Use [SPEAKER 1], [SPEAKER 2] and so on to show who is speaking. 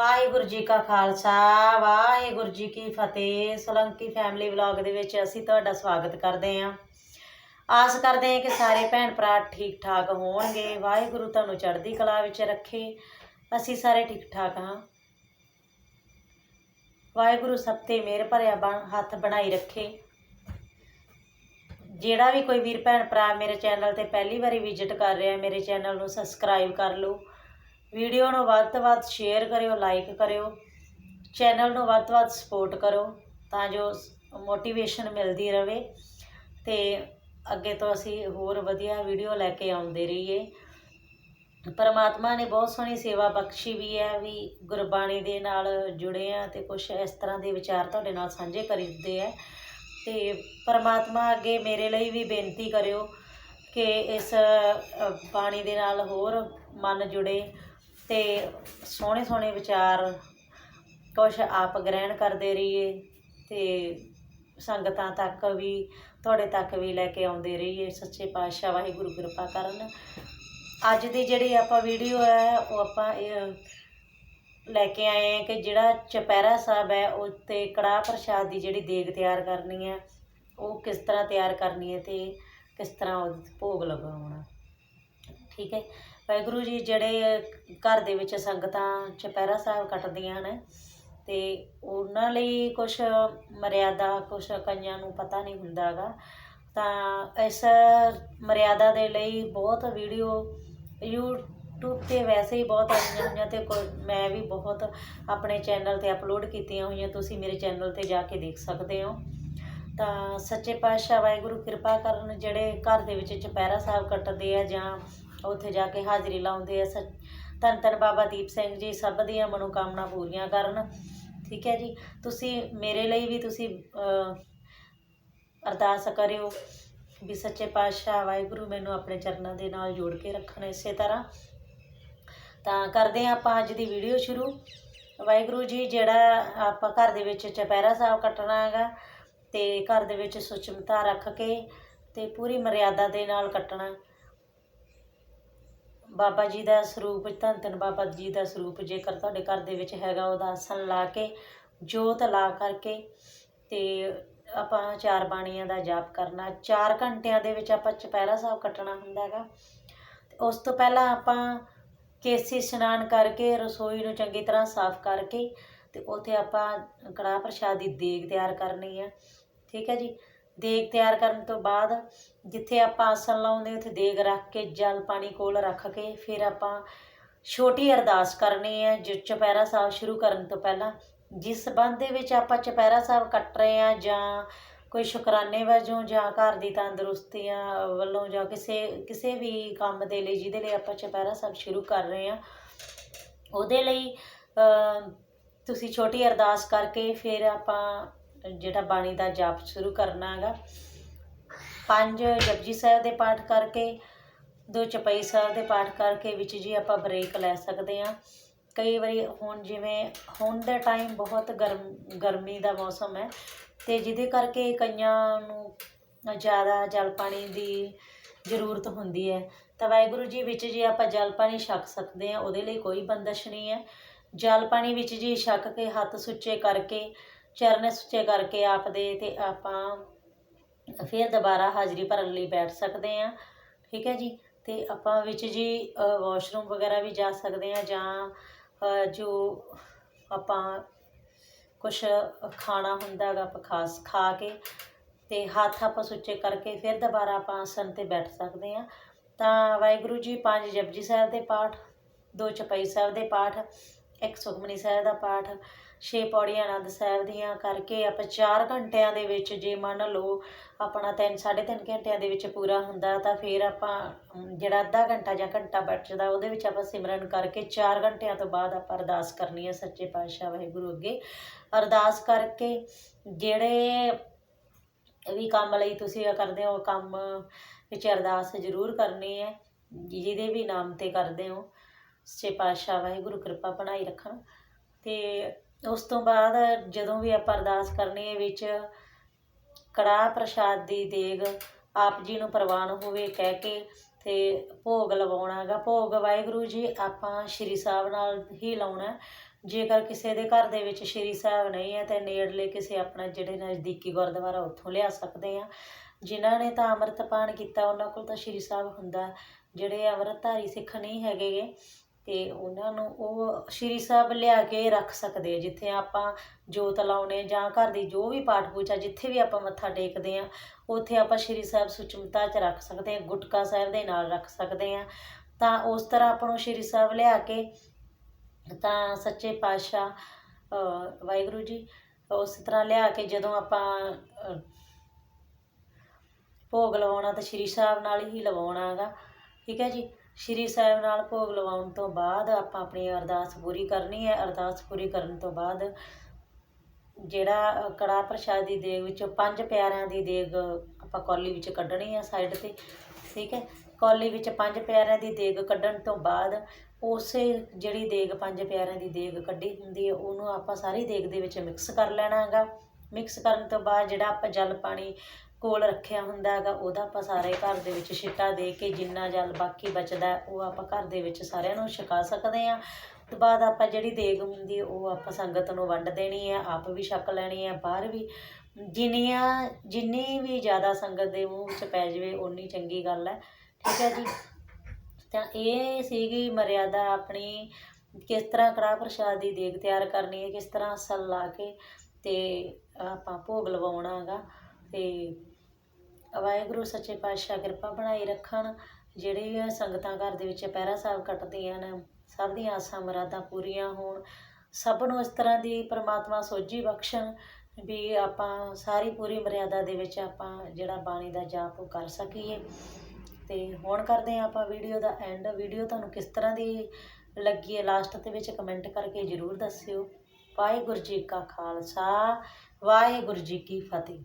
[SPEAKER 1] ਵਾਹਿਗੁਰੂ ਜੀ ਕਾ ਖਾਲਸਾ, ਵਾਹਿਗੁਰੂ ਜੀ ਕੀ ਫਤਿਹ। Solanki family vlog ਦੇ ਵਿੱਚ ਅਸੀਂ ਤੁਹਾਡਾ ਸਵਾਗਤ ਕਰਦੇ ਹਾਂ। ਆਸ ਕਰਦੇ ਹਾਂ ਕਿ ਸਾਰੇ ਭੈਣ ਭਰਾ ਠੀਕ ਠਾਕ ਹੋਣਗੇ। ਵਾਹਿਗੁਰੂ ਤੁਹਾਨੂੰ ਚੜ੍ਹਦੀ ਕਲਾ ਵਿੱਚ ਰੱਖੇ। ਅਸੀਂ ਸਾਰੇ ਠੀਕ ਠਾਕ ਹਾਂ। ਵਾਹਿਗੁਰੂ ਸਭ ਤੇ ਮਿਹਰ ਭਰਿਆ ਬਣ- ਹੱਥ ਬਣਾਈ ਰੱਖੇ। ਜਿਹੜਾ ਵੀ ਕੋਈ ਵੀਰ ਭੈਣ ਭਰਾ ਮੇਰੇ ਚੈਨਲ ਤੇ ਪਹਿਲੀ ਵਾਰੀ ਵਿਜ਼ਿਟ ਕਰ ਰਿਹਾ, ਮੇਰੇ ਚੈਨਲ ਨੂੰ ਸਬਸਕ੍ਰਾਈਬ ਕਰ ਲਓ। ਵੀਡੀਓ ਨੂੰ ਵੱਧ ਤੋਂ ਵੱਧ ਸ਼ੇਅਰ ਕਰਿਓ ਲਾਈਕ ਕਰਿਓ ਚੈਨਲ ਨੂੰ ਵੱਧ ਤੋਂ ਵੱਧ ਸਪੋਰਟ ਕਰੋ ਤਾਂ ਜੋ ਮੋਟੀਵੇਸ਼ਨ ਮਿਲਦੀ ਰਵੇ ਤੇ ਅੱਗੇ ਤੋਂ ਅਸੀਂ ਹੋਰ ਵਧੀਆ ਵੀਡੀਓ ਲੈ ਕੇ ਆਉਂਦੇ ਰਹੀਏ। ਪਰਮਾਤਮਾ ਨੇ ਬਹੁਤ ਸੋਹਣੀ ਸੇਵਾ ਬਖਸ਼ੀ ਵੀ ਹੈ ਵੀ ਗੁਰਬਾਣੀ ਦੇ ਨਾਲ ਜੁੜੇ ਆ ਤੇ ਕੁਝ ਇਸ ਤਰ੍ਹਾਂ ਦੇ ਵਿਚਾਰ ਤੁਹਾਡੇ ਨਾਲ ਸਾਂਝੇ ਕਰੀਦੇ ਆ ਤੇ ਪਰਮਾਤਮਾ ਅੱਗੇ ਮੇਰੇ ਲਈ ਵੀ ਬੇਨਤੀ ਕਰਿਓ ਕਿ ਇਸ ਬਾਣੀ ਦੇ ਨਾਲ ਹੋਰ ਮਨ ਜੁੜੇ ਤੇ ਸੋਹਣੇ ਸੋਹਣੇ ਵਿਚਾਰ ਕੁਛ ਆਪ ਗ੍ਰਹਿਣ ਕਰਦੇ ਰਹੀਏ ਤੇ ਸੰਗਤਾਂ ਤੱਕ ਵੀ, ਤੁਹਾਡੇ ਤੱਕ ਵੀ ਲੈ ਕੇ ਆਉਂਦੇ ਰਹੀਏ। ਸੱਚੇ ਪਾਤਸ਼ਾਹ ਵਾਹਿਗੁਰੂ ਕਿਰਪਾ ਕਰਨ। ਅੱਜ ਦੀ ਜਿਹੜੀ ਆਪਾਂ ਵੀਡੀਓ ਹੈ, ਉਹ ਆਪਾਂ ਇਹ ਲੈ ਕੇ ਆਏ ਹਾਂ ਕਿ ਜਿਹੜਾ ਚੁਪਹਿਰਾ ਸਾਹਿਬ ਹੈ ਉਹ ਤੇ ਕੜਾਹ ਪ੍ਰਸ਼ਾਦ ਦੀ ਜਿਹੜੀ ਦੇਗ ਤਿਆਰ ਕਰਨੀ ਹੈ, ਉਹ ਕਿਸ ਤਰ੍ਹਾਂ ਤਿਆਰ ਕਰਨੀ ਹੈ ਤੇ ਕਿਸ ਤਰ੍ਹਾਂ ਉਹ ਭੋਗ ਲਗਾਉਣਾ। ਠੀਕ ਹੈ? ਵਾਹਿਗੁਰੂ ਜੀ ਜਿਹੜੇ ਘਰ ਦੇ ਵਿੱਚ ਸੰਗਤਾਂ ਚੁਪਹਿਰਾ ਸਾਹਿਬ ਕੱਟਦੀਆਂ ਹਨ ਤੇ ਉਹਨਾਂ ਲਈ ਕੁਝ ਮਰਿਆਦਾ ਕੁਝ ਕਈਆਂ ਨੂੰ ਪਤਾ ਨਹੀਂ ਹੁੰਦਾਗਾ। ਤਾਂ ਇਸ ਮਰਿਆਦਾ ਦੇ ਲਈ ਬਹੁਤ ਵੀਡੀਓ YouTube ਤੇ ਵੈਸੇ ਹੀ ਬਹੁਤ ਆਈਆਂ ਹੋਈਆਂ ਤੇ ਕੋਈ, ਮੈਂ ਵੀ ਬਹੁਤ ਆਪਣੇ ਚੈਨਲ ਤੇ ਅਪਲੋਡ ਕੀਤੀਆਂ ਹੋਈਆਂ, ਤੁਸੀਂ ਮੇਰੇ ਚੈਨਲ ਤੇ ਜਾ ਕੇ ਦੇਖ ਸਕਦੇ ਹੋ। ਤਾਂ ਸੱਚੇ ਪਾਤਸ਼ਾਹ ਵਾਹਿਗੁਰੂ ਕਿਰਪਾ ਕਰਨ ਜਿਹੜੇ ਘਰ ਦੇ ਵਿੱਚ ਚੁਪਹਿਰਾ ਸਾਹਿਬ ਕੱਟਦੇ ਆ ਜਾਂ ਉੱਥੇ ਜਾ ਕੇ ਹਾਜ਼ਰੀ ਲਾਉਂਦੇ ਆ ਸੱਚ- ਧੰਨ ਧੰਨ ਬਾਬਾ ਦੀਪ ਸਿੰਘ ਜੀ, ਸਭ ਦੀਆਂ ਮਨੋਕਾਮਨਾ ਪੂਰੀਆਂ ਕਰਨ। ਠੀਕ ਹੈ ਜੀ? ਤੁਸੀਂ ਮੇਰੇ ਲਈ ਵੀ ਤੁਸੀਂ ਅਰਦਾਸ ਕਰਿਓ ਵੀ ਸੱਚੇ ਪਾਤਸ਼ਾਹ ਵਾਹਿਗੁਰੂ ਮੈਨੂੰ ਆਪਣੇ ਚਰਨਾਂ ਦੇ ਨਾਲ ਜੋੜ ਕੇ ਰੱਖਣ ਇਸੇ ਤਰ੍ਹਾਂ। ਤਾਂ ਕਰਦੇ ਹਾਂ ਆਪਾਂ ਅੱਜ ਦੀ ਵੀਡੀਓ ਸ਼ੁਰੂ। ਵਾਹਿਗੁਰੂ ਜੀ, ਜਿਹੜਾ ਆਪਾਂ ਘਰ ਦੇ ਵਿੱਚ ਚੁਪਹਿਰਾ ਸਾਹਿਬ ਕੱਟਣਾ ਹੈਗਾ ਤੇ ਘਰ ਦੇ ਵਿੱਚ ਸੁਚਮਤਾ ਰੱਖ ਕੇ ਤੇ ਪੂਰੀ ਮਰਿਆਦਾ ਦੇ ਨਾਲ ਕੱਟਣਾ। ਬਾਬਾ ਜੀ ਦਾ ਸਰੂਪ, ਧੰਨ ਧੰਨ ਬਾਬਾ ਜੀ ਦਾ ਸਰੂਪ ਜੇਕਰ ਤੁਹਾਡੇ ਘਰ ਦੇ ਵਿੱਚ ਹੈਗਾ ਉਹਦਾ ਆਸਣ ਲਾ ਕੇ, ਜੋਤ ਲਾ ਕਰਕੇ ਤੇ ਆਪਾਂ ਚਾਰ ਬਾਣੀਆਂ ਦਾ ਜਾਪ ਕਰਨਾ। 4 ਘੰਟਿਆਂ ਦੇ ਵਿੱਚ ਆਪਾਂ ਚੁਪਹਿਰਾ ਸਾਹਿਬ ਕੱਟਣਾ ਹੁੰਦਾ ਹੈਗਾ। ਤੇ ਉਸ ਤੋਂ ਪਹਿਲਾਂ ਆਪਾਂ ਕੇਸੀ ਇਸ਼ਨਾਨ ਕਰਕੇ, ਰਸੋਈ ਨੂੰ ਚੰਗੀ ਤਰ੍ਹਾਂ ਸਾਫ਼ ਕਰਕੇ ਤੇ ਉੱਥੇ ਆਪਾਂ ਕੜਾਹ ਪ੍ਰਸ਼ਾਦ ਦੀ ਦੇਗ ਤਿਆਰ ਕਰਨੀ ਹੈ ਠੀਕ ਹੈ ਜੀ? ਦੇਗ ਤਿਆਰ ਕਰਨ ਤੋਂ ਬਾਅਦ ਜਿੱਥੇ ਆਪਾਂ ਆਸਣ ਲਾਉਂਦੇ, ਉੱਥੇ ਦੇਗ ਰੱਖ ਕੇ, ਜਲ ਪਾਣੀ ਕੋਲ ਰੱਖ ਕੇ, ਫਿਰ ਆਪਾਂ ਛੋਟੀ ਅਰਦਾਸ ਕਰਨੀ ਹੈ, ਜੋ ਚੁਪਹਿਰਾ ਸਾਹਿਬ ਸ਼ੁਰੂ ਕਰਨ ਤੋਂ ਪਹਿਲਾਂ। ਜਿਸ ਸੰਬੰਧ ਦੇ ਵਿੱਚ ਆਪਾਂ ਚੁਪਹਿਰਾ ਸਾਹਿਬ ਕੱਟ ਰਹੇ ਆ ਜਾਂ ਕੋਈ ਸ਼ੁਕਰਾਨੇ ਵਜੋਂ ਜਾਂ ਘਰ ਦੀ ਤੰਦਰੁਸਤੀਆਂ ਵੱਲੋਂ ਜਾਂ ਕਿਸੇ ਕਿਸੇ ਵੀ ਕੰਮ ਦੇ ਲਈ, ਜਿਹਦੇ ਲਈ ਆਪਾਂ ਚੁਪਹਿਰਾ ਸਾਹਿਬ ਸ਼ੁਰੂ ਕਰ ਰਹੇ ਆ ਉਹਦੇ ਲਈ ਤੁਸੀਂ ਛੋਟੀ ਅਰਦਾਸ ਕਰਕੇ ਫਿਰ ਆਪਾਂ ਜਿਹੜਾ ਬਾਣੀ ਦਾ ਜਾਪ ਸ਼ੁਰੂ ਕਰਨਾ ਹੈਗਾ। ਪੰਜ ਜਪਜੀ ਸਾਹਿਬ ਦੇ ਪਾਠ ਕਰਕੇ, ਦੋ ਚਪਈ ਸਾਹਿਬ ਦੇ ਪਾਠ ਕਰਕੇ ਵਿੱਚ ਜੀ ਆਪਾਂ ਬ੍ਰੇਕ ਲੈ ਸਕਦੇ ਹਾਂ। ਕਈ ਵਾਰੀ ਹੁਣ ਜਿਵੇਂ, ਹੁਣ ਦੇ ਟਾਈਮ ਬਹੁਤ ਗਰਮ, ਗਰਮੀ ਦਾ ਮੌਸਮ ਹੈ। ਤੇ ਜਿਹਦੇ ਕਰਕੇ ਕਈਆਂ ਨੂੰ ਜ਼ਿਆਦਾ ਜਲ ਪਾਣੀ ਦੀ ਜ਼ਰੂਰਤ ਹੁੰਦੀ ਹੈ। ਤਾਂ ਵਾਹਿਗੁਰੂ ਜੀ ਵਿੱਚ ਜੀ ਆਪਾਂ ਜਲ ਪਾਣੀ ਛਕ ਸਕਦੇ ਹਾਂ, ਉਹਦੇ ਲਈ ਕੋਈ ਬੰਦਸ਼ ਨਹੀਂ ਹੈ। ਜਲ ਪਾਣੀ ਵਿੱਚ ਜੀ ਛਕ ਕੇ ਹੱਥ ਸੁੱਚੇ ਕਰਕੇ ਚਰਨ ਸੁੱਚੇ ਕਰਕੇ ਆਪਦੇ ਤੇ ਆਪਾਂ ਫਿਰ ਦੁਬਾਰਾ ਹਾਜ਼ਰੀ ਭਰਨ ਲਈ ਬੈਠ ਸਕਦੇ ਹਾਂ। ਠੀਕ ਹੈ ਜੀ? ਤੇ ਆਪਾਂ ਵਿੱਚ ਜੀ ਵਾਸ਼ਰੂਮ ਵਗੈਰਾ ਵੀ ਜਾ ਸਕਦੇ ਹਾਂ ਜਾਂ ਜੋ ਆਪਾਂ ਕੁਛ ਖਾਣਾ ਹੁੰਦਾ ਹੈਗਾ ਆਪਾਂ ਖਾਸ ਖਾ ਕੇ ਤੇ ਹੱਥ ਆਪਾਂ ਸੁੱਚੇ ਕਰਕੇ ਫਿਰ ਦੁਬਾਰਾ ਆਪਾਂ ਆਸਣ ਤੇ ਬੈਠ ਸਕਦੇ ਹਾਂ। ਤਾਂ ਵਾਹਿਗੁਰੂ ਜੀ, ਪੰਜ ਜਪਜੀ ਸਾਹਿਬ ਦੇ ਪਾਠ, ਦੋ ਚਪਈ ਸਾਹਿਬ ਦੇ ਪਾਠ ਇੱਕ ਸੁਖਮਨੀ ਸਾਹਿਬ ਦਾ ਪਾਠ, ਛੇ ਪੌੜੀਆਂ ਆਨੰਦ ਸਾਹਿਬ ਦੀਆਂ ਕਰਕੇ ਆਪਾਂ 4 ਘੰਟਿਆਂ ਦੇ ਵਿੱਚ ਜੇ ਮੰਨ ਲਓ ਆਪਣਾ 3 3.5 ਘੰਟਿਆਂ ਦੇ ਵਿੱਚ ਪੂਰਾ ਹੁੰਦਾ ਤਾਂ ਫਿਰ ਆਪਾਂ ਜਿਹੜਾ ਅੱਧਾ ਘੰਟਾ ਜਾਂ ਘੰਟਾ ਬਚਦਾ ਉਹਦੇ ਵਿੱਚ ਆਪਾਂ ਸਿਮਰਨ ਕਰਕੇ 4 ਘੰਟਿਆਂ ਤੋਂ ਬਾਅਦ ਆਪਾਂ ਅਰਦਾਸ ਕਰਨੀ ਹੈ ਸੱਚੇ ਪਾਤਸ਼ਾਹ ਵਾਹਿਗੁਰੂ ਅੱਗੇ। ਅਰਦਾਸ ਕਰਕੇ ਜਿਹੜੇ ਵੀ ਕੰਮ ਲਈ ਤੁਸੀਂ ਇਹ ਕਰਦੇ ਹੋ, ਕੰਮ ਵਿੱਚ ਅਰਦਾਸ ਜ਼ਰੂਰ ਕਰਨੀ ਹੈ, ਜਿਹਦੇ ਵੀ ਨਾਮ ਤੇ ਕਰਦੇ ਹੋ। ਸੱਚੇ ਪਾਤਸ਼ਾਹ ਵਾਹਿਗੁਰੂ ਕਿਰਪਾ ਬਣਾਈ ਰੱਖਣ। ਤੇ ਉਸ ਤੋਂ ਬਾਅਦ ਜਦੋਂ ਵੀ ਆਪਾਂ ਅਰਦਾਸ ਕਰਨੀ ਹੈ ਵਿੱਚ ਕੜਾਹ ਪ੍ਰਸ਼ਾਦ ਦੀ ਦੇਗ ਆਪ ਜੀ ਨੂੰ ਪ੍ਰਵਾਨ ਹੋਵੇ ਕਹਿ ਕੇ ਤੇ ਭੋਗ ਲਵਾਉਣਾ ਹੈਗਾ। ਭੋਗ ਵਾਹਿਗੁਰੂ ਜੀ ਆਪਾਂ ਸ਼੍ਰੀ ਸਾਹਿਬ ਨਾਲ ਹੀ ਲਾਉਣਾ ਜੇਕਰ ਕਿਸੇ ਦੇ ਘਰ ਦੇ ਵਿੱਚ ਸ਼੍ਰੀ ਸਾਹਿਬ ਨਹੀਂ ਹੈ ਤੇ ਨੇੜਲੇ ਕਿਸੇ ਆਪਣਾ ਜਿਹੜੇ ਨਜ਼ਦੀਕੀ ਗੁਰਦੁਆਰਾ ਉੱਥੋਂ ਲਿਆ ਸਕਦੇ ਆ ਜਿਨ੍ਹਾਂ ਨੇ ਤਾਂ ਅੰਮ੍ਰਿਤਪਾਨ ਕੀਤਾ, ਉਹਨਾਂ ਕੋਲ ਤਾਂ ਸ਼੍ਰੀ ਸਾਹਿਬ ਹੁੰਦਾ। ਜਿਹੜੇ ਅੰਮ੍ਰਿਤਧਾਰੀ ਸਿੱਖ ਨਹੀਂ ਹੈਗੇ ਅਤੇ ਉਹਨਾਂ ਨੂੰ ਉਹ ਸ਼੍ਰੀ ਸਾਹਿਬ ਲਿਆ ਕੇ ਰੱਖ ਸਕਦੇ ਜਿੱਥੇ ਆਪਾਂ ਜੋਤ ਲਾਉਣੇ ਜਾਂ ਘਰ ਦੀ ਜੋ ਵੀ ਪਾਠ ਪੂਜਾ ਜਿੱਥੇ ਵੀ ਆਪਾਂ ਮੱਥਾ ਟੇਕਦੇ ਹਾਂ ਉੱਥੇ ਆਪਾਂ ਸ਼੍ਰੀ ਸਾਹਿਬ ਸੁਚਮਤਾ 'ਚ ਰੱਖ ਸਕਦੇ ਹਾਂ ਗੁਟਕਾ ਸਾਹਿਬ ਦੇ ਨਾਲ ਰੱਖ ਸਕਦੇ ਹਾਂ ਤਾਂ ਉਸ ਤਰ੍ਹਾਂ ਆਪਾਂ ਨੂੰ ਸ਼੍ਰੀ ਸਾਹਿਬ ਲਿਆ ਕੇ ਤਾਂ ਸੱਚੇ ਪਾਤਸ਼ਾਹ ਵਾਹਿਗੁਰੂ ਜੀ, ਉਸ ਤਰ੍ਹਾਂ ਲਿਆ ਕੇ ਜਦੋਂ ਆਪਾਂ ਭੋਗ ਲਵਾਉਣਾ ਤਾਂ ਸ਼੍ਰੀ ਸਾਹਿਬ ਨਾਲ ਹੀ ਲਵਾਉਣਾ ਹੈਗਾ ਠੀਕ ਹੈ ਜੀ? ਸ਼੍ਰੀ ਸਾਹਿਬ ਨਾਲ ਭੋਗ ਲਵਾਉਣ ਤੋਂ ਬਾਅਦ ਆਪਾਂ ਆਪਣੀ ਅਰਦਾਸ ਪੂਰੀ ਕਰਨੀ ਹੈ। ਅਰਦਾਸ ਪੂਰੀ ਕਰਨ ਤੋਂ ਬਾਅਦ ਜਿਹੜਾ ਅ, ਕੜਾਹ ਪ੍ਰਸ਼ਾਦ ਦੀ ਦੇਗ ਵਿੱਚੋਂ ਪੰਜ ਪਿਆਰਿਆਂ ਦੀ ਦੇਗ ਆਪਾਂ ਕੌਲੀ ਵਿੱਚ ਕੱਢਣੀ ਹੈ ਸਾਈਡ ਤੇ ਠੀਕ ਹੈ? ਕੌਲੀ ਵਿੱਚ ਪੰਜ ਪਿਆਰਿਆਂ ਦੀ ਦੇਗ ਕੱਢਣ ਤੋਂ ਬਾਅਦ ਉਸੇ ਜਿਹੜੀ ਦੇਗ ਪੰਜ ਪਿਆਰਿਆਂ ਦੀ ਦੇਗ ਕੱਢੀ ਹੁੰਦੀ ਹੈ ਉਹਨੂੰ ਆਪਾਂ ਸਾਰੀ ਦੇਗ ਦੇ ਵਿੱਚ ਮਿਕਸ ਕਰ ਲੈਣਾ ਹੈਗਾ। ਮਿਕਸ ਕਰਨ ਤੋਂ ਬਾਅਦ ਜਿਹੜਾ ਆਪਾਂ ਜਲ ਪਾਣੀ ਕੋਲ ਰੱਖਿਆ ਹੁੰਦਾ ਹੈਗਾ, ਉਹਦਾ ਆਪਾਂ ਸਾਰੇ ਘਰ ਦੇ ਵਿੱਚ ਛਿੱਟਾ ਦੇ ਕੇ ਜਿੰਨਾ ਜਲ ਬਾਕੀ ਬਚਦਾ ਉਹ ਆਪਾਂ ਘਰ ਦੇ ਵਿੱਚ ਸਾਰਿਆਂ ਨੂੰ ਛਕਾ ਸਕਦੇ ਹਾਂ। ਤੋਂ ਬਾਅਦ ਆਪਾਂ ਜਿਹੜੀ ਦੇਗ ਹੁੰਦੀ ਉਹ ਆਪਾਂ ਸੰਗਤ ਨੂੰ ਵੰਡ ਦੇਣੀ ਹੈ, ਆਪ ਵੀ ਛਕ ਲੈਣੀ ਹੈ, ਬਾਹਰ ਵੀ। ਜਿੰਨੀਆਂ, ਜਿੰਨੀ ਵੀ ਜ਼ਿਆਦਾ ਸੰਗਤ ਦੇ ਮੂੰਹ ਵਿੱਚ ਪੈ ਜਾਵੇ, ਓਨੀ ਚੰਗੀ ਗੱਲ ਹੈ। ਠੀਕ ਹੈ ਜੀ? ਤਾਂ ਇਹ ਸੀਗੀ ਮਰਿਆਦਾ ਆਪਣੀ, ਕਿਸ ਤਰ੍ਹਾਂ ਕੜਾਹ ਪ੍ਰਸ਼ਾਦ ਦੀ ਦੇਗ ਤਿਆਰ ਕਰਨੀ ਹੈ, ਕਿਸ ਤਰ੍ਹਾਂ ਅਸਲ ਲਾ ਕੇ ਤੇ ਆਪਾਂ ਭੋਗ ਲਵਾਉਣਾ ਹੈਗਾ ਤੇ ਵਾਹਿਗੁਰੂ, ਸੱਚੇ ਪਾਤਸ਼ਾਹ ਕਿਰਪਾ ਬਣਾਈ ਰੱਖਣ। ਜਿਹੜੇ ਸੰਗਤਾਂ ਘਰ ਦੇ ਵਿੱਚ ਪਹਿਰਾ ਸਾਹਿਬ ਕੱਟਦੀਆਂ ਨੇ, ਸਭ ਦੀਆਂ ਆਸਾਂ ਮੁਰਾਦਾਂ ਪੂਰੀਆਂ ਹੋਣ। ਸਭ ਨੂੰ ਇਸ ਤਰ੍ਹਾਂ ਦੀ ਪ੍ਰਮਾਤਮਾ ਸੋਝੀ ਬਖਸ਼ਣ ਵੀ ਆਪਾਂ ਸਾਰੀ ਪੂਰੀ ਮਰਿਆਦਾ ਦੇ ਵਿੱਚ ਆਪਾਂ ਜਿਹੜਾ ਬਾਣੀ ਦਾ ਜਾਪ ਉਹ ਕਰ ਸਕੀਏ। ਤੇ ਹੁਣ ਕਰਦੇ ਹਾਂ ਆਪਾਂ ਵੀਡੀਓ ਦਾ ਐਂਡ ਵੀਡੀਓ ਤੁਹਾਨੂੰ ਕਿਸ ਤਰ੍ਹਾਂ ਦੀ ਲੱਗੀ ਹੈ ਲਾਸਟ ਦੇ ਵਿੱਚ ਕਮੈਂਟ ਕਰਕੇ ਜ਼ਰੂਰ ਦੱਸਿਓ। ਵਾਹਿਗੁਰੂ ਜੀ ਕਾ ਖਾਲਸਾ, ਵਾਹਿਗੁਰੂ ਜੀ ਕੀ ਫਤਿਹ।